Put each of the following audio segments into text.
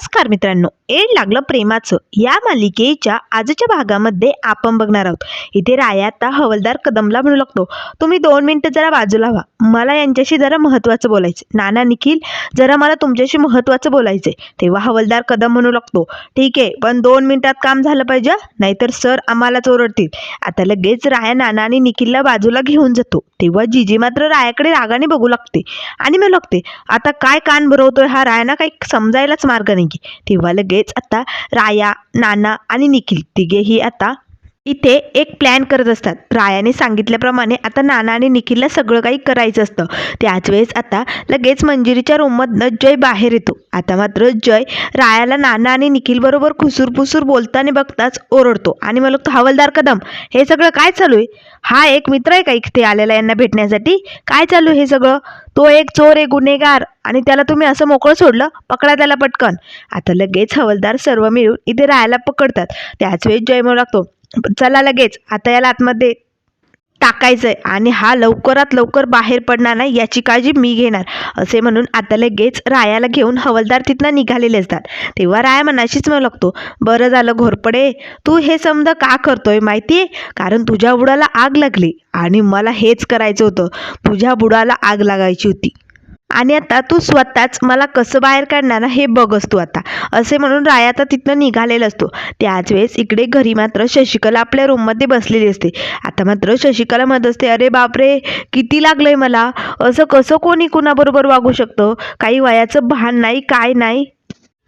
नमस्कार मित्रांनो. एड लागलं प्रेमाचं. या मालिकेच्या आजच्या भागामध्ये आपण बघणार आहोत. इथे राया आता हवलदार कदमला म्हणू लागतो. तुम्ही दोन मिनटं जरा बाजूला व्हा. मला यांच्याशी जरा महत्त्वाचं बोलायचं नाना निखिल जरा मला तुमच्याशी महत्त्वाचं बोलायचं तेव्हा हवलदार कदम म्हणू लागतो. ठीक आहे पण दोन मिनटात काम झालं पाहिजे. नाहीतर सर आम्हालाच ओरडतील. आता लगेच राया नाना आणि निखिलला बाजूला घेऊन जातो. तेव्हा जिजी मात्र रायाकडे रागाने बघू लागते. आणि मग लागते आता काय कान भरवतोय हा रायाना काही समजायलाच मार्ग नाही तेव्हा लगेच आता राया नाना आणि निखिल तिघेही आता इथे एक प्लॅन करत असतात. रायाने सांगितल्याप्रमाणे आता नाना आणि निखिलला सगळं काही करायचं असतं. त्याच वेळेस आता लगेच मंजिरीच्या रूममधनं जय बाहेर येतो. आता मात्र जय रायाला नाना आणि निखिलबरोबर खुसूरपुसूर बोलताना बघताच ओरडतो. आणि मला तो हवालदार कदम हे सगळं काय चालू आहे? हा एक मित्र आहे का इथे आलेला यांना भेटण्यासाठी? काय चालू आहे हे सगळं? तो एक चोर आहे गुन्हेगार. आणि त्याला तुम्ही असं मोकळं सोडलं? पकडा त्याला पटकन. आता लगेच हवलदार सर्व मिळून इथे राहायला पकडतात. त्याच वेळेस जय म्हणू लागतो चला लगेच आता याला आतमध्ये टाकायचं आहे आणि हा लवकरात लवकर बाहेर पडणार नाही याची काळजी मी घेणार असे म्हणून आता लगेच रायाला घेऊन हवलदार तिथनं निघालेले असतात तेव्हा राया मनाशीच म्हणू लागतो बरं झालं घोरपडे तू हे समजा का करतोय माहिती आहे कारण तुझ्या बुडाला आग लागली आणि मला हेच करायचं होतं. तुझ्या बुडाला आग लागायची होती. आणि आता तू स्वतःच मला कसं बाहेर काढणार हे बघस तू आता. असे म्हणून राय आता तिथनं निघालेला असतो. त्याच वेळेस इकडे घरी मात्र शशिकला आपल्या रूममध्ये बसलेली असते. आता मात्र शशिकला म्हणत असते अरे बापरे किती लागलंय मला? असं कसं कोणी कुणाबरोबर वागू शकतं? काही वयाचं भान नाही काय नाही?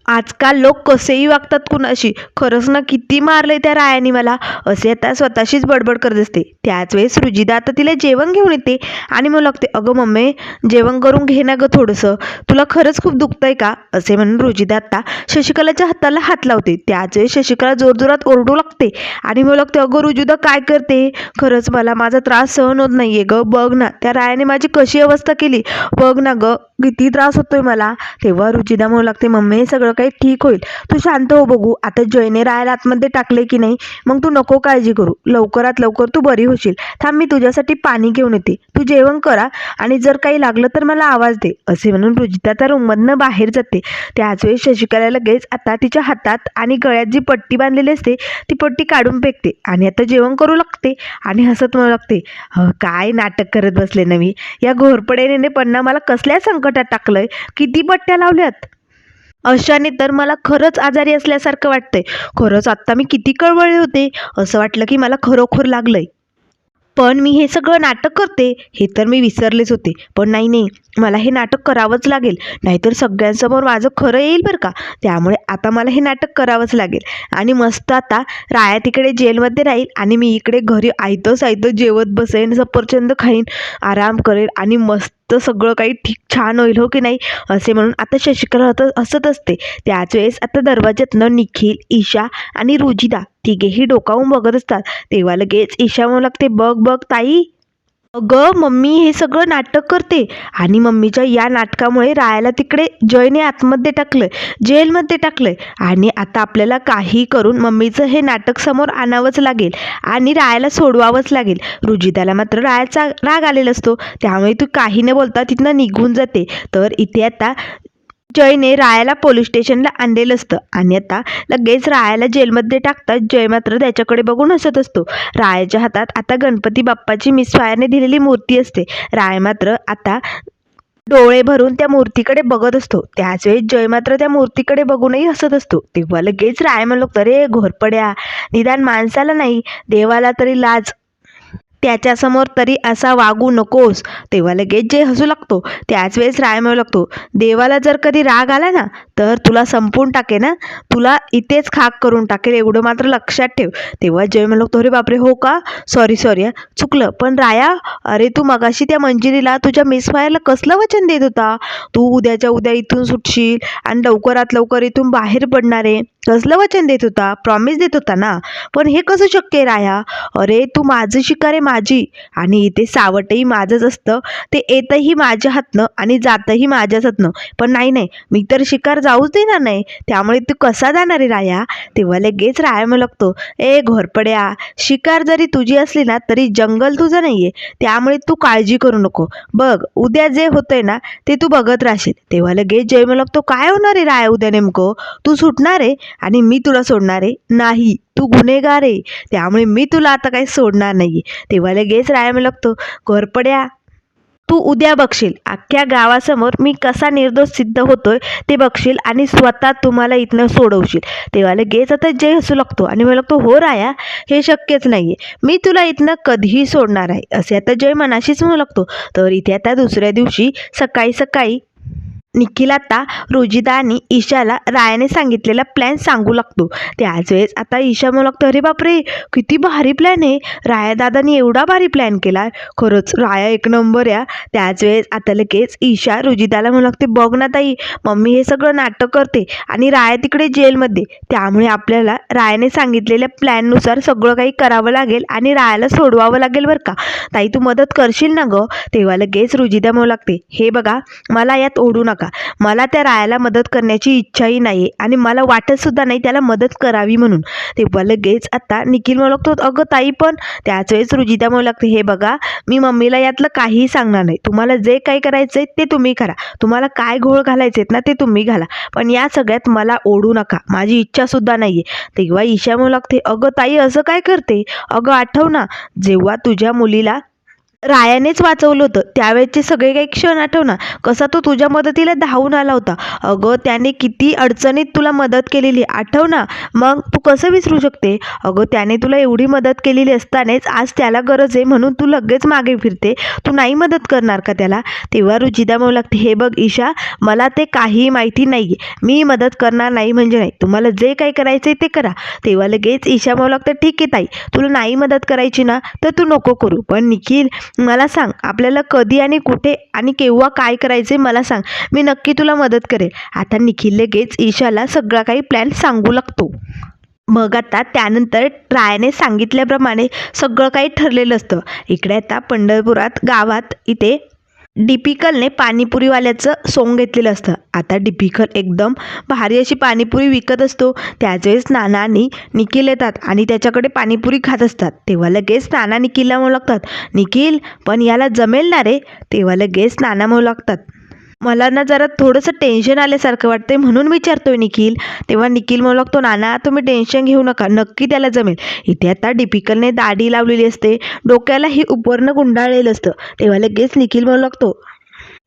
आजकाल लोक कसेही वागतात कुणाशी? खरंच ना किती मारलंय त्या रायाने मला? असे आता स्वतःशीच बडबड करत असते. त्याच वेळेस रुजिदा आता तिला जेवण घेऊन येते आणि मग लागते अगं मम्मी जेवण करून घे ना गं थोडंसं. तुला खरंच खूप दुखतंय का? असे म्हणून रुजिदा आता शशिकलाच्या हाताला हात लावते. त्याच वेळेस शशिकला जोरजोरात ओरडू लागते आणि मग लागते अगं रुजिदा काय करते? खरंच मला माझा त्रास सहन होत नाही आहे ग. बघ ना त्या रायाने माझी कशी अवस्था केली. बघ ना ग किती त्रास होतोय मला. तेव्हा रुजिदा म्हणू लागते मम्मी सगळं सगळं काही ठीक होईल. तू शांत हो बघू. आता जयने राहायला आतमध्ये टाकले की नाही मग तू नको काळजी करू. लवकरात लवकर तू बरी होशील. थांब मी तुझ्यासाठी पाणी घेऊन येते. तू जेवण करा आणि जर काही लागलं तर मला आवाज दे असे म्हणून रुजिता त्या रूममधनं बाहेर जाते. त्याच वेळी शशिकला लगेच आता तिच्या हातात आणि गळ्यात जी पट्टी बांधलेली असते ती पट्टी काढून फेकते आणि आता जेवण करू लागते आणि हसत म्हणू लागते काय नाटक करत बसले नवी? या घोरपडेने पण ना मला कसल्या संकटात टाकलंय? किती पट्ट्या लावल्यात? अशाने तर मला खरंच आजारी असल्यासारखं वाटतंय. खरंच आत्ता मी किती कळवळले होते. असं वाटलं की मला खरोखर लागलंय. पण मी हे सगळं नाटक करते हे तर मी विसरलेच होते. पण नाही नाही. मला हे नाटक करावंच लागेल. नाहीतर सगळ्यांसमोर माझं खरं येईल बरं का? त्यामुळे आता मला हे नाटक करावंच लागेल. आणि मस्त आता राया तिकडे जेलमध्ये राहील आणि मी इकडे घरी आयतं सायतं जेवत बसेन सफरचंद खाईन आराम करेल आणि मस्त सगळं काही ठीक छान होईल हो की नाही? असे म्हणून आता शशिकला हत हसत असते. त्याच वेळेस आता दरवाज्यातनं निखिल ईशा आणि रुजिदा तिघेही डोकावून बघत असतात. तेव्हा लगेच ईशा म्हणू लागते बघ बघ ताई. अगं मम्मी हे सगळं नाटक करते आणि मम्मीच्या या नाटकामुळे रायाला तिकडे जयने आतमध्ये टाकलंय जेलमध्ये टाकलंय आणि आता आपल्याला काही करून मम्मीचं हे नाटक समोर आणावंच लागेल आणि रायाला सोडवावंच लागेल. रुजिताला मात्र रायाचा राग आलेला असतो. त्यामुळे तू काही न बोलता तिथनं निघून जाते. तर इथे आता जयने रायाला पोलीस स्टेशनला आणलेलं असतं. आणि आता लगेच रायाला जेलमध्ये टाकतात. जय मात्र त्याच्याकडे बघून हसत असतो. रायाच्या हातात आता गणपती बाप्पाची मिस दिलेली मूर्ती असते. राय मात्र आता डोळे भरून त्या मूर्तीकडे बघत असतो. त्याच वेळी जय मात्र त्या मूर्तीकडे बघूनही हसत असतो. तेव्हा लगेच राय म्हणलो अरे घोरपड्या. निदान माणसाला नाही. देवाला तरी लाज. त्याच्यासमोर तरी असा वागू नकोस. तेव्हा लगेच जे हसू लागतो. त्याच वेळेस राय म्हणू लागतो देवाला जर कधी राग आला ना तर तुला संपून टाके ना तुला इथेच खाक करून टाकेल एवढं मात्र लक्षात ठेव. तेव्हा जय म्हणू लागतो अरे बापरे हो का? सॉरी सॉरी चुकलं. पण राया अरे तू मगाशी त्या मंजिरीला तुझ्या मिस फायरला कसलं वचन देत होता? तू उद्याच्या उद्या इथून सुटशील आणि लवकरात लवकर इथून बाहेर पडणार आहे. कसलं वचन देत होता? प्रॉमिस देत होता ना? पण हे कसं शक्य आहे राया? अरे तू माझं शिकार आहे माझी. आणि इथे सावटही माझंच असतं. ते येतंही माझ्या हातनं आणि जातंही माझ्याच हातनं. पण नाही नाही. मी तर शिकार जाऊच देणार नाही. त्यामुळे तू कसा जाणार आहे राया? तेव्हा लगेच राया मग लागतो ए घोरपड्या! शिकार जरी तुझी असली ना तरी जंगल तुझं नाही आहे त्यामुळे तू काळजी करू नको. बघ उद्या जे होतंय ना ते तू बघत राहशील. तेव्हा लगेच जय मग लागतो काय होणार आहे राया उद्या नेमकं? तू सुटणार आहे आणि मी तुला सोडणार आहे? नाही. तू गुन्हेगार आहे. त्यामुळे मी तुला आता काही सोडणार नाही तेव्हा लगेच रायम मग लागतो. घोरपड्या. तू उद्या बघशील. अख्ख्या गावासमोर मी कसा निर्दोष सिद्ध होतोय ते बघशील आणि स्वतः तुम्हाला इथनं सोडवशील. तेव्हा लगेच आता जय हसू लागतो आणि मला लागतो हो राया हे शक्यच नाही आहे मी तुला इथनं कधीही सोडणार आहे. असे आता जय मनाशीच म्हणू लागतो. तर इथे आता दुसऱ्या दिवशी सकाळी सकाळी निखिल आता रुजिदा आणि ईशाला रायाने सांगितलेला प्लॅन सांगू लागतो. त्याच वेळेस आता ईशा म्हणू लागतो अरे बापरे किती भारी प्लॅन आहे. राया दादानी एवढा भारी प्लॅन केला. खरंच राया एक नंबर या. त्याच वेळेस आता लगेच ईशा रुजिदाला म्हणू लागते बघ ना ताई मम्मी हे सगळं नाटक करते आणि राया तिकडे जेलमध्ये. त्यामुळे आपल्याला रायाने सांगितलेल्या प्लॅननुसार सगळं काही करावं लागेल आणि रायाला सोडवावं लागेल बरं का. ताई तू मदत करशील ना गं? तेव्हा लगेच रुजिदा म्हणू लागते हे बघा मला यात ओढू नका. मला त्या रायाला मदत करण्याची इच्छाही नाही आहे आणि मला वाटतसुद्धा नाही त्याला मदत करावी म्हणून. तेव्हा लगेच आता निखिल म्हणू लागतो अगं ताई पण त्याच वेळेस रुजिता म्हणू लागते हे बघा मी मम्मीला यातलं काहीही सांगणार नाही. तुम्हाला जे काही करायचं आहे ते तुम्ही करा. तुम्हाला काय घोळ घालायचे आहेत ना ते तुम्ही घाला. पण या सगळ्यात मला ओढू नका. माझी इच्छासुद्धा नाही आहे तेव्हा ईशा म्हणू लागते अगं ताई असं काय करते? अगं आठव ना जेव्हा तुझ्या मुलीला रायानेच वाचवलं होतं. त्यावेळेचे सगळे काही क्षण आठव ना कसा तो तुझ्या मदतीला धावून आला होता. अगं त्याने किती अडचणीत तुला मदत केलेली आठव ना मग तू कसं विसरू शकते? अगं त्याने तुला एवढी मदत केलेली असतानाच आज त्याला गरज आहे म्हणून तू लगेच मागे फिरते. तू नाही मदत करणार का त्याला? तेव्हा रुजिदा म्हणू लागते हे बघ ईशा मला ते काही माहिती नाही आहे मी मदत करणार नाही म्हणजे नाही. तुम्हाला जे काही करायचं आहे ते करा. तेव्हा लगेच ईशा म्हणू लागतं ठीक आहे ताई. तुला नाही मदत करायची ना तर तू नको करू. पण निखिल मला सांग आपल्याला कधी आणि कुठे आणि केव्हा काय करायचे मला सांग. मी नक्की तुला मदत करेल. आता निखिल लगेच ईशाला सगळा काही प्लॅन सांगू लागतो. मग आता त्यानंतर रायाने सांगितल्याप्रमाणे सगळं काही ठरलेलं असतं. इकडे आता पंढरपुरात गावात इथे डिपिकलने पाणीपुरीवाल्याचं सोंग घेतलेलं असतं. आता डिपिकल एकदम भारी अशी पाणीपुरी विकत असतो. त्याच वेळेस नाना आणि निखिल येतात आणि त्याच्याकडे पाणीपुरी खात असतात. तेव्हा लगेच नाना निखिलला म्हणू लागतात निखिल पण याला जमेल ना रे? तेव्हा लगेच नाना म्हणू लागतात मला ना जरा थोडंसं टेन्शन आल्यासारखं वाटतंय म्हणून विचारतोय निखिल. तेव्हा निखिल म्हणू लागतो नाना तुम्ही टेन्शन घेऊ नका नक्की त्याला जमेल. इथे आता डिपिकलने दाढी लावलेली असते. डोक्याला ही उपवर्ण गुंडाळलेलं असतं. तेव्हा लगेच निखिल म्हणू लागतो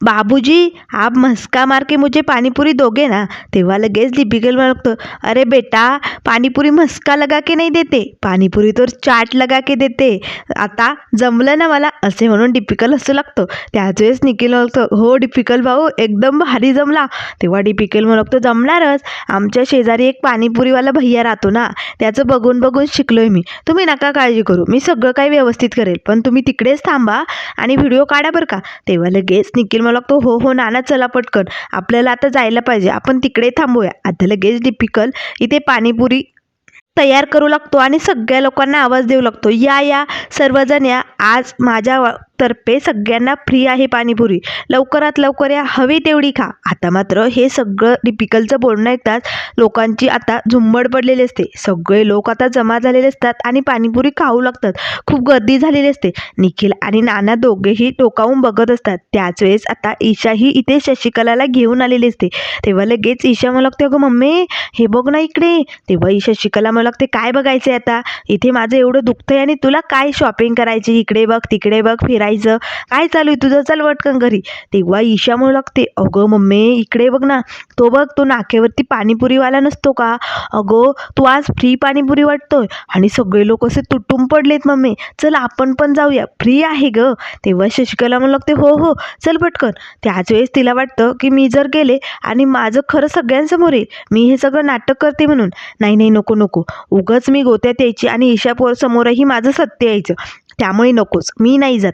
बाबूजी आप मस्का मार के मुझे पाणीपुरी दोगे ना? तेव्हा लगेच डिपिकल बघतो अरे बेटा पाणीपुरी मस्का लगा के नाही देते. पाणीपुरी तर चाट लगा के देते. आता जमलं ना मला असे म्हणून डिपिकल हसू लागतो. त्याच वेळेस निखिल म्हणतो हो डिपिकल भाऊ एकदम भारी जमला. तेव्हा डिपिकल म्हणतो जमणारच. आमच्या शेजारी एक पाणीपुरीवाला भैया राहतो ना त्याचं बघून बघून शिकलोय मी. तुम्ही नका काळजी करू. मी सगळं काही व्यवस्थित करेल. पण तुम्ही तिकडेच थांबा आणि व्हिडिओ काढा बरं का. तेव्हा लगेच निखिल मला लागतो हो हो नाना चला पटकन. आपल्याला आता जायला पाहिजे. आपण तिकडे थांबूया. आता लगेच डिपिकल इथे पाणीपुरी तयार करू लागतो आणि सगळ्या लोकांना आवाज देऊ लागतो. या या. सर्वजण या. आज माझ्या तर्फे सगळ्यांना फ्री आहे पाणीपुरी. लवकरात लवकर या हवी तेवढी खा. आता मात्र हे सगळं डिपिकलचं बोलणं ऐकताच लोकांची आता झुंबड पडलेली असते. सगळे लोक आता जमा झालेले असतात आणि पाणीपुरी खाऊ लागतात. खूप गर्दी झालेली असते. निखिल आणि नाना दोघेही टोकावून बघत असतात. त्याच वेळेस आता ईशाही इथे शशिकलाला घेऊन आलेली असते. तेव्हा लगेच ईशा मला लागते अगं मम्मी हे बघ ना इकडे. तेव्हा ही शशिकला मला लागते काय बघायचं आहे आता? इथे माझं एवढं दुखतंय आणि तुला काय शॉपिंग करायची? इकडे बघ तिकडे बघ फिरा करायचं काय चालू आहे? तुझं चल वटकन घरी. तेव्हा ईशा म्हणू लागते अगं मम्मी इकडे बघ ना. तो बघ तो नाकेवरती पाणीपुरीवाला नसतो का? अगं तू आज फ्री पाणीपुरी वाटतोय आणि सगळे लोक असे तुटून पडलेत मम्मी. चल आपण पण जाऊया. फ्री आहे ग. तेव्हा शशिकला म्हणू लागते हो हो चल पटकन. त्याच वेळेस तिला वाटतं की मी जर गेले आणि माझं खरं सगळ्यांसमोर येईल मी हे सगळं नाटक करते म्हणून. नाही नाही नको नको. उगाच मी गोत्यात यायची आणि ईशा पोर समोरही माझं सत्य यायचं. त्यामुळे नकोच. मी नाही जात.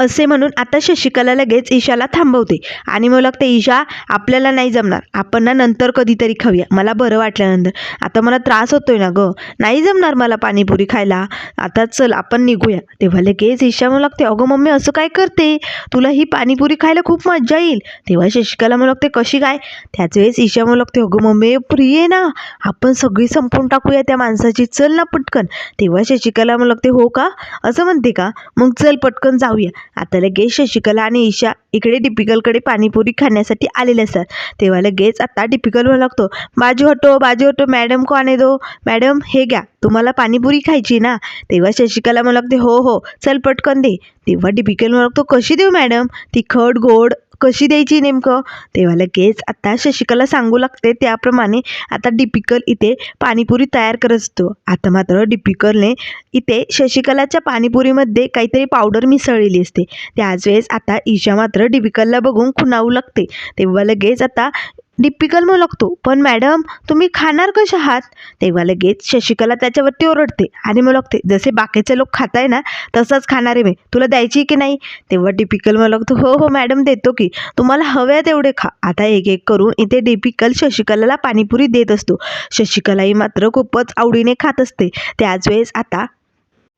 असे म्हणून आता शशिकला लगेच ईशाला थांबवते. आणि मग लागते ईशा आपल्याला नाही जमणार. आपण ना नंतर कधीतरी खाऊया. मला बरं वाटल्यानंतर. आता मला त्रास होतोय ना गं. नाही जमणार मला पाणीपुरी खायला. आता चल आपण निघूया. तेव्हा लगेच ईशा मग लागते अगं मम्मी असं काय करते? तुला ही पाणीपुरी खायला खूप मजा येईल. तेव्हा शशिकला मग लागते कशी काय? त्याच वेळेस ईशा मग लागते अगं मम्मी प्रिय आहे ना. आपण सगळी संपून टाकूया त्या माणसाची. चल ना पटकन. तेव्हा शशिकला मग लागते हो का? असं म्हणते का? मग चल पटकन जाऊया. आता लगेच शशिकला आणि ईशा इकडे डिपिकलकडे पाणीपुरी खाण्यासाठी आलेले असतात. तेव्हा लगेच आता डिपिकल म्हणू लागतो बाजू हटो बाजू हटो मॅडम को आणे दो मॅडम हे घ्या तुम्हाला पाणीपुरी खायची ना. तेव्हा शशिकला मला लागते हो हो चल पटकन दे. तेव्हा डिपिकल मला लागतो कशी देऊ मॅडम? तिखट गोड कशी द्यायची नेमकं? तेव्हा लगेच आता शशिकला सांगू लागते. त्याप्रमाणे आता डिपिकल इथे पाणीपुरी तयार करत असतो. आता मात्र डिपिकलने इथे शशिकलाच्या पाणीपुरीमध्ये काहीतरी पावडर मिसळलेली असते. त्याच वेळेस आता ईशा मात्र डिपिकलला बघून खुणावू लागते. तेव्हा लगेच आता डिपिकल मुलगतो लागतो. पण मॅडम तुम्ही खाणार कशा आहात? तेव्हा लगेच शशिकला त्याच्यावरती ओरडते आणि मग लागते जसे बाकीचे लोक खात आहे ना तसंच खाणारे मी. तुला द्यायची की नाही? तेव्हा डिपिकल मग लागतो हो हो मॅडम देतो की. तुम्हाला हव्या तेवढे खा. आता एक एक करून इथे डिपिकल शशिकलाला पाणीपुरी देत असतो. शशिकलाही मात्र खूपच आवडीने खात असते. त्याच वेळेस आता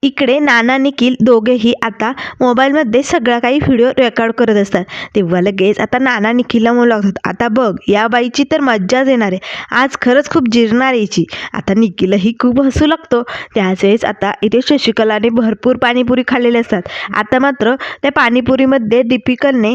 इकडे नाना निखिल दोघेही आता मोबाईलमध्ये सगळा काही व्हिडिओ रेकॉर्ड करत असतात. तेव्हा लगेच आता नाना निखिलला म्हणू लागतात आता बघ या बाईची तर मज्जाच येणार आहे. आज खरंच खूप जिरणार यायची आता निखिलही खूप हसू लागतो. त्याच वेळेस आता इथे शशिकलाने भरपूर पाणीपुरी खाल्लेले असतात. आता मात्र त्या पाणीपुरीमध्ये दीपिकलने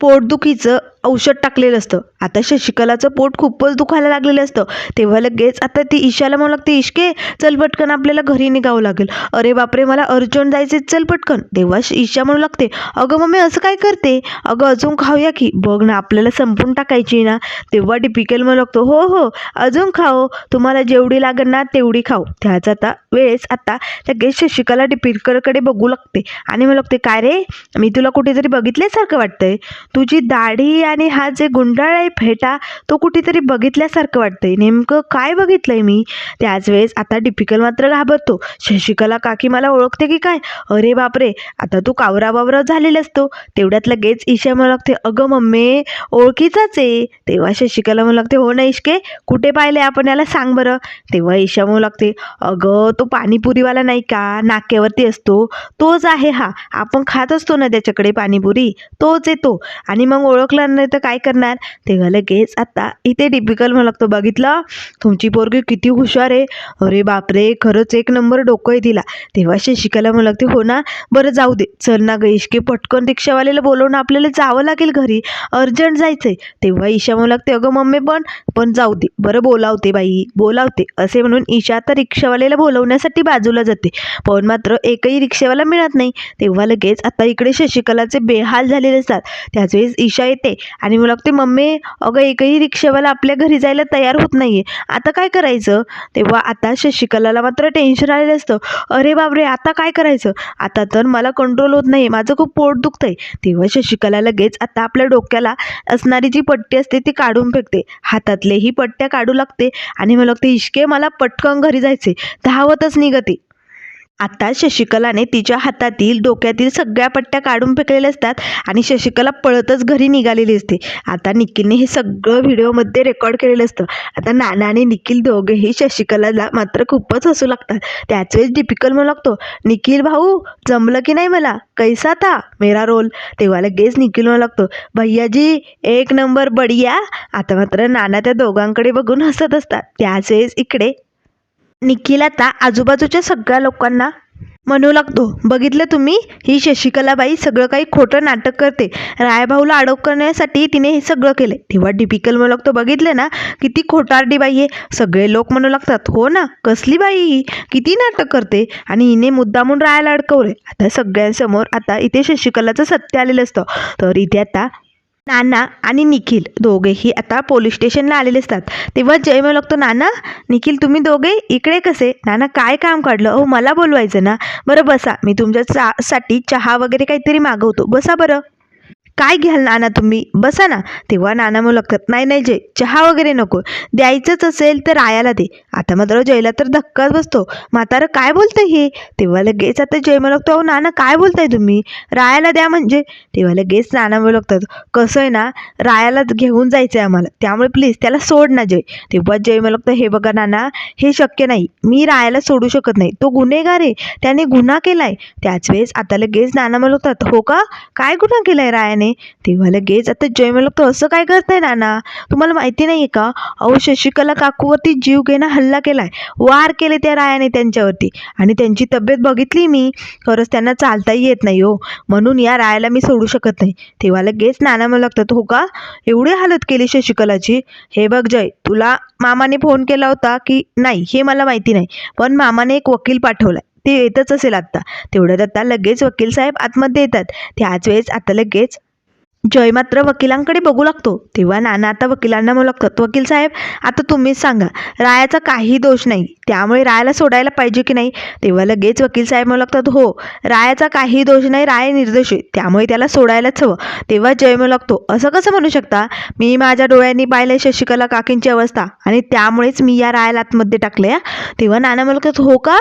पोटदुखीचं औषध टाकलेलं असतं. आता शशिकलाचं पोट खूपच दुखायला लागलेलं असतं. तेव्हा लगेच आता ती ईशाला म्हणू लागते इश्के चल पटकन आपल्याला घरी निघावं लागेल. अरे बापरे मला अर्जंट जायचे चल पटकन. तेव्हा श- ईशा म्हणू लागते अगं मम्मी असं काय करते? अगं अजून खाऊया की. बघ ना आपल्याला संपून टाकायची ना. तेव्हा डिपिकल म्हणू लागतो हो हो अजून खाओ. तुम्हाला जेवढी लागेल ना तेवढी खाऊ त्याच आता वेळेस आता लगेच शशिकला डिपिकलकडे बघू लागते आणि म्हणू लागते काय रे? मी तुला कुठेतरी बघितल्यासारखं वाटतंय. तुझी दाढी आणि हा जे गुंडाळ आहे फेटा तो कुठेतरी बघितल्यासारखं वाटतंय. नेमकं काय बघितलंय मी? त्याच वेळेस आता डिपिकल मात्र घाबरतो. शशिकला काकी मला ओळखते की काय? अरे बापरे आता तू कावरा बावरा झालेला असतो. तेवढ्यात लगेच ईशा मला लागते अगं मम्मी ओळखीचाच आहे. तेव्हा शशिकला मला लागते हो ना इश्के कुठे पाहिले आपण याला सांग बरं. तेव्हा ईशा म्हणू लागते अगं तो पाणीपुरीवाला नाही का? नाक्यावरती असतो. तोच आहे हा. आपण खात असतो ना त्याच्याकडे पाणीपुरी? तोच येतो आणि मग ओळखला नाही तर काय करणार? तेव्हा लगेच आता इथे टिपिकल म्हणू लागतो बघितलं तुमची पोरगी किती हुशार आहे. अरे बापरे खरंच एक नंबर डोकं आहे तिला. तेव्हा शशिकला म्हणू लागते हो ना बरं जाऊ दे. चल ना ग इशके पटकन रिक्षावाल्याला बोलवून आपल्याला जावं लागेल घरी. अर्जंट जायचंय. तेव्हा ईशा म्हणू लागते अगं मम्मी पण पण जाऊ दे. बरं बोलावते बाई बोलावते. असे म्हणून ईशा आता रिक्षावाल्याला बोलवण्यासाठी बाजूला जाते. पण मात्र एकही रिक्षावाला मिळत नाही. तेव्हा लगेच आता इकडे शशिकलाचे बेहाल झालेले असतात त्या त्याच वेळेस ईशा येते. आणि मला लागते मम्मी अगं एकही रिक्षावाला आपल्या घरी जायला तयार होत नाही आहे आता काय करायचं? तेव्हा आता शशिकलाला मात्र टेन्शन आलेलं असतं. अरे बापरे आता काय करायचं? आता तर मला कंट्रोल होत नाही माझं खूप पोट दुखतंय. तेव्हा शशिकला लगेच आता आपल्या डोक्याला असणारी जी पट्टी असते ती काढून फेकते. हातातलेही पट्ट्या काढू लागते. आणि मला लागते इश्के मला पटकन घरी जायचे धावतच निघते. आता शशिकलाने तिच्या हातातील डोक्यातील सगळ्या पट्ट्या काढून फेकलेल्या असतात आणि शशिकला पळतच घरी निघालेली असते. आता निखिलने हे सगळं व्हिडिओमध्ये रेकॉर्ड केलेलं असतं. आता नाना आणि निखिल दोघेही शशिकलाला मात्र खूपच हसू लागतात. त्याच वेळेस डिपिकल म्हणू लागतो निखिल भाऊ जमलं की नाही मला? कैसा था? मेरा रोल. तेव्हा लगेच निखिल म्हणू लागतो भैयाजी एक नंबर बढिया. आता मात्र नाना त्या दोघांकडे बघून हसत असतात. त्याच वेळेस इकडे निखिल आता आजूबाजूच्या सगळ्या लोकांना म्हणू लागतो. बघितलं तुम्ही? ही शशिकलाबाई सगळं काही खोटं नाटक करते. रायभाऊला अडकवण्यासाठी तिने हे सगळं केलं तेव्हा डिपिकल म्हणू लागतो बघितलं ना? किती खोटारडी बाई आहे. सगळे लोक म्हणू लागतात हो ना? कसली बाई ही? किती नाटक करते? आणि हिने मुद्दामून राहायला अडकवले आता सगळ्यांसमोर आता इथे शशिकलाचं सत्य आलेलं असतं. तर इथे आता नाना आणि निखिल दोघेही आता पोलीस स्टेशनला आलेले असतात. तेव्हा जय म्हणू लागतो नाना निखिल तुम्ही दोघे इकडे कसे? नाना काय काम काढलं? हो मला बोलवायचं ना. बरं बसा. मी तुमच्या चा साठी चहा वगैरे काहीतरी मागवतो. बसा बरं. काय घ्याल नाना तुम्ही? बसा ना. तेव्हा नाना मुलाखत नाही नाही जय. चहा वगैरे नको. द्यायचंच असेल तर रायाला दे. आता मात्र जयला तर धक्काच बसतो. म्हातारं काय बोलतंय हे? तेव्हा लगेच आता जय म्हणू अहो नाना काय बोलताय तुम्ही? रायाला द्या म्हणजे. तेव्हा लगेच नाना म्हणू कसं आहे ना रायाला घेऊन जायचं आहे आम्हाला. त्यामुळे प्लीज त्याला सोड ना जय. तेव्हा जय म्हणू हे बघा नाना हे शक्य नाही. मी रायाला सोडू शकत नाही. तो गुन्हेगार आहे. त्याने गुन्हा केलाय. त्याच वेळेस आता लगेच नाना म्हणू हो का? काय गुन्हा केलाय रायाने? तेव्हा लगेच आता जय म्हणू लागतो असं काय करताय नाना? तुम्हाला माहिती नाही आहे का? अहो शशिकला काकूवरती जीव घेणं हल्ला केलाय. वार केले त्या रायाने त्यांच्यावरती. आणि त्यांची तब्येत बघितली मी. खरंच त्यांना चालताही येत नाही हो. म्हणून या रायाला मी सोडू शकत नाही. तेव्हा लगेच नाना मला लागतात हो का? एवढी हालत केली शशिकलाची. हे बघ जय तुला मामाने फोन केला होता की नाही हे मला माहिती नाही. पण मामाने एक वकील पाठवलाय. ते येतच असेल आत्ता. तेवढ्यात आता लगेच वकील साहेब आतमध्ये येतात. त्याच वेळेस आता लगेच जय मात्र वकिलांकडे बघू लागतो. तेव्हा नाना आता वकिलांना म्हणू लागतात वकील साहेब आता तुम्हीच सांगा रायाचा काही दोष नाही. त्यामुळे रायाला सोडायला पाहिजे की नाही? तेव्हा लगेच वकील साहेब म्हणू लागतात हो रायाचा काही दोष नाही राय निर्दोष आहे. त्यामुळे त्याला सोडायलाच हवं. तेव्हा जय म्हणू लागतो असं कसं म्हणू शकता? मी माझ्या डोळ्यांनी पाहिलं शशिकला काकींची अवस्था आणि त्यामुळेच मी या रायाला आतमध्ये टाकले तेव्हा नाना म्हणू लागतात हो का?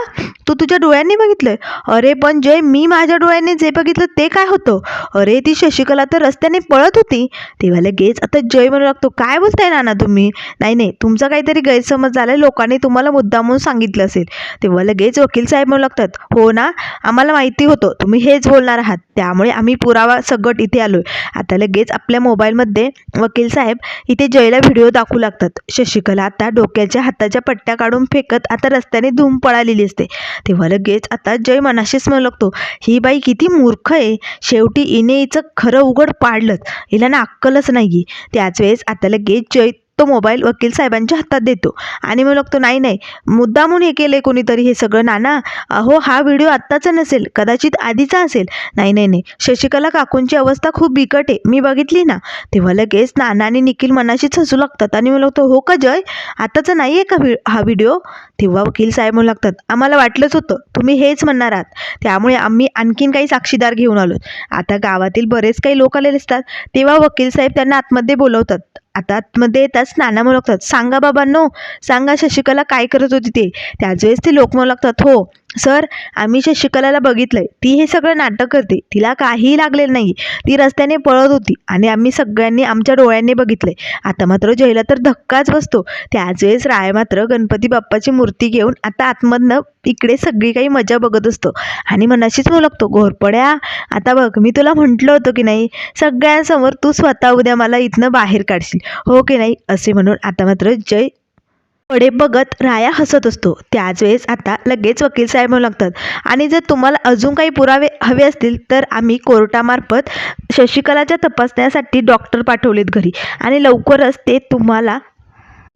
तू तुझ्या डोळ्यांनी बघितलंय? अरे पण जय मी माझ्या डोळ्यांनी जे बघितलं ते काय होतं? अरे ती शशिकला तर रस्त्याने पळत होती. तेव्हा लगेच आता जय म्हणू लागतो. काय बोलताय नाना तुम्ही? नाही नाही तुमचा काहीतरी गैरसमज झालाय. लोकांनी तुम्हाला मुद्दामून सांगितलं असेल. तेव्हा लगेच वकील साहेब म्हणू लागतात. हो ना आम्हाला माहिती होतं. तुम्ही हेच बोलणार आहात. त्यामुळे आम्ही पुरावा सगट इथे आलोय. आता लगेच आपल्या मोबाईलमध्ये वकील साहेब इथे जयला व्हिडिओ दाखवू लागतात. शशिकला आता डोक्याच्या हाताच्या पट्ट्या काढून फेकत आता रस्त्याने धूम पळालेली असते. तेव्हा लगेच आता जय मनाशीच म्हणू लागतो ही बाई किती मूर्ख आहे. शेवटी इने हिचं खरं उघड पाडलंच. हिला ना अक्कलच नाही त्याच वेळेस आता लगेच जय तो मोबाईल वकील साहेबांच्या हातात देतो. आणि मग लागतो नाही नाही मुद्दामून हे केले कोणीतरी हे सगळं नाना. अहो हा व्हिडिओ आत्ताचा नसेल कदाचित आधीचा असेल. नाही नाही नाही शशिकला काकूंची अवस्था खूप बिकट आहे मी बघितली ना. तेव्हा लगेच नाना आणि निखिल मनाशीच हसू लागतात आणि मग लागतो हो का जय? आताचा नाही आहे का व्हि हा व्हिडिओ? तेव्हा वकील साहेब म्हणू लागतात आम्हाला वाटलंच होतं तुम्ही हेच म्हणणार आहात. त्यामुळे आम्ही आणखीन काही साक्षीदार घेऊन आलो आता गावातील बरेच काही लोक आलेले असतात. तेव्हा वकील साहेब त्यांना आतमध्ये बोलवतात. आता आतमध्ये येताच नाना म्हणू लागतात सांगा बाबांनो सांगा शशिकला काय करत होती ते. त्याच वेळेस ते लोक म्हणू लागतात हो. सर आम्ही शशिकलाला बघितलंय ती हे सगळं नाटक करते. तिला काहीही लागलेलं नाही. ती रस्त्याने पळत होती आणि आम्ही सगळ्यांनी आमच्या डोळ्यांनी बघितलंय. आता मात्र जयला तर धक्काच बसतो. त्याच वेळेस राय मात्र गणपती बाप्पाची मूर्ती घेऊन आता आतमधनं इकडे सगळी काही मजा बघत असतो. आणि मनाशीच म्हणू लागतो घोरपड्या आता बघ मी तुला म्हटलं होतं की नाही सगळ्यांसमोर तू स्वतः उद्या मला इथनं बाहेर काढशील. हो की नाही? असे म्हणून आता मात्र जय कडे बघत राया हसत असतो. त्याच वेळेस आता लगेच वकील साहेब म्हणू लागतात आणि जर तुम्हाला अजून काही पुरावे हवे असतील तर आम्ही कोर्टामार्फत शशिकलाच्या तपासण्यासाठी डॉक्टर पाठवलेत घरी. आणि लवकरच ते तुम्हाला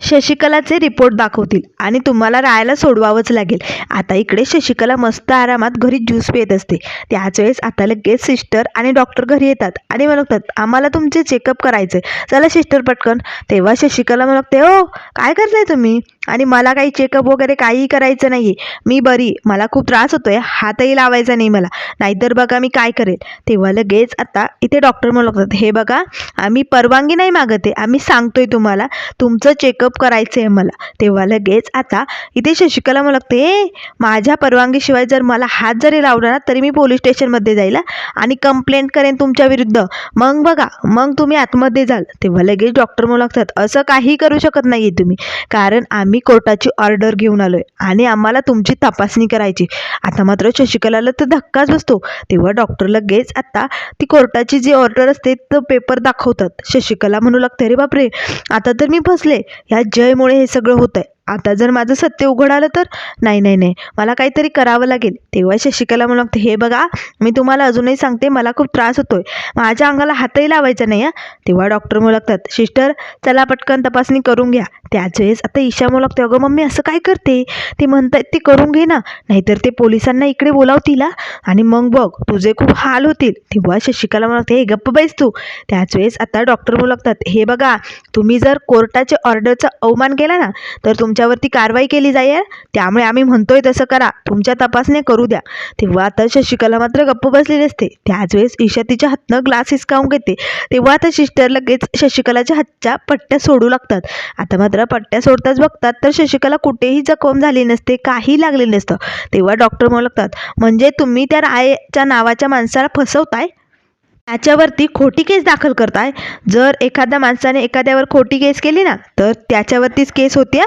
शशिकलाचे रिपोर्ट दाखवतील आणि तुम्हाला राहायला सोडवावंच लागेल. आता इकडे शशिकला मस्त आरामात घरी ज्यूस पित असते. त्याच वेळेस आता लगेच सिस्टर आणि डॉक्टर घरी येतात आणि म्हणतात आम्हाला तुमचे चेकअप करायचे चला सिस्टर पटकन. तेव्हा शशिकला म्हणते हो काय करताय तुम्ही? आणि मला काही चेकअप वगैरे काहीही करायचं नाही मी बरी. मला खूप त्रास होतोय. हातही लावायचा नाही मला. नाहीतर बघा मी काय करेल. तेव्हा लगेच आता इथे डॉक्टर म्हणू लागतात हे बघा आम्ही परवानगी नाही मागत आहे. आम्ही सांगतोय तुम्हाला. तुमचं चेकअप करायचं आहे मला. तेव्हा लगेच आता इथे शशिकला मला लागते "ए, माझ्या परवानगीशिवाय जर मला हात जरी लावला ना तरी मी पोलीस स्टेशनमध्ये जाईल आणि कंप्लेंट करेन तुमच्या विरुद्ध. मग बघा मग तुम्ही आतमध्ये जाल. तेव्हा लगेच डॉक्टर म्हणू लागतात असं काही करू शकत नाही आहे तुम्ही कारण आम्ही कोर्टाची ऑर्डर घेऊन आलो आहे आणि आम्हाला तुमची तपासणी करायची. आता मात्र शशिकलाला तर धक्काच बसतो. तेव्हा डॉक्टर लगेच आता ती कोर्टाची जी ऑर्डर असते तो पेपर दाखवतात. शशिकला म्हणू लागते अरे बापरे आता तर मी फसले. ह्या जयमुळे हे सगळं होत आहे आता जर माझं सत्य उघड आलं तर? नाही नाही नाही. मला काहीतरी करावं लागेल. तेव्हा शशिकला म्हणू लागते हे बघा मी तुम्हाला अजूनही सांगते मला खूप त्रास होतोय. माझ्या अंगाला हातही लावायचा नाही हा. तेव्हा डॉक्टर म्हणू लागतात सिस्टर चला पटकन तपासणी करून घ्या. त्याच वेळेस आता ईशा म्हणू लागते अगं मम्मी असं काय करते? ते म्हणतात ते करून घे ना. नाहीतर ते पोलिसांना इकडे बोलावतील आणि मग बघ तुझे खूप हाल होतील. तेव्हा शशिकला म्हणू लागते हे गप्प बैस तू. त्याच वेळेस आता डॉक्टर म्हणू लागतात हे बघा तुम्ही जर कोर्टाच्या ऑर्डरचा अवमान केला ना तर तुमच्या त्यांच्यावरती कारवाई केली जाईल त्यामुळे आम्ही म्हणतोय तसं करा. तुमच्या तपासण्या करू द्या. तेव्हा आता शशिकला मात्र गप्प बसलेली असते. त्याच वेळेस ईशा तिच्या हातनं ग्लास हिसकावून घेते. तेव्हा आता सिस्टर लगेच शशिकलाच्या हातच्या पट्ट्या सोडू लागतात. आता मात्र पट्ट्या सोडताच बघतात तर शशिकला कुठेही जखम झाली नसते काही लागले नसतं. तेव्हा डॉक्टर म्हणू लागतात म्हणजे तुम्ही त्या रायच्या नावाच्या माणसाला फसवताय? त्याच्यावरती खोटी केस दाखल करताय? जर एखाद्या माणसाने एखाद्यावर खोटी केस केली ना तर त्याच्यावरतीच केस होती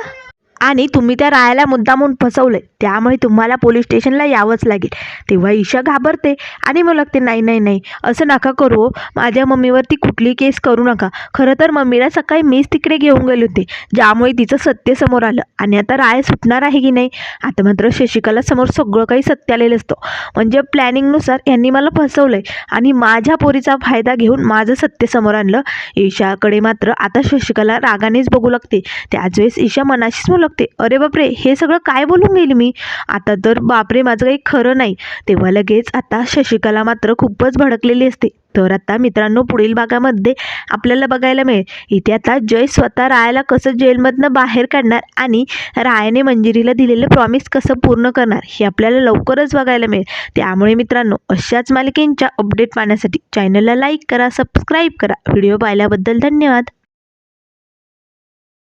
आणि तुम्ही त्या रायाला मुद्दामून फसवले. त्यामुळे तुम्हाला पोलीस स्टेशनला यावंच लागेल. तेव्हा ईशा घाबरते आणि मग लागते नाही नाही नाही. असं नका करू हो. माझ्या मम्मीवरती कुठली केस करू नका. खरं तर मम्मीला सकाळी मीच तिकडे घेऊन गेले होते. ज्यामुळे तिचं सत्य समोर आलं. आणि आता राय सुटणार आहे की नाही? आता मात्र शशिकला समोर सगळं काही सत्य आलेलं असतं. म्हणजे प्लॅनिंगनुसार यांनी मला फसवलंय. आणि माझ्या पोरीचा फायदा घेऊन माझं सत्य समोर आणलं. ईशाकडे मात्र आता शशिकला रागानेच बघू लागते. त्याच वेळेस ईशा मनाशीच मुलं बघते. अरे बापरे हे सगळं काय बोलून गेली मी? आता तर बापरे माझं काही खरं नाही. तेव्हा लगेच आता शशिकला मात्र खूपच भडकलेली असते. तर आता मित्रांनो पुढील भागामध्ये आपल्याला बघायला मिळेल. इथे आता जय स्वतः रायाला कसं जेलमधनं बाहेर काढणार आणि रायाने मंजिरीला दिलेलं प्रॉमिस कसं पूर्ण करणार हे आपल्याला लवकरच बघायला मिळेल. त्यामुळे मित्रांनो अशाच मालिकेंच्या अपडेट पाहण्यासाठी चॅनलला लाईक करा सबस्क्राईब करा. व्हिडिओ पाहिल्याबद्दल धन्यवाद.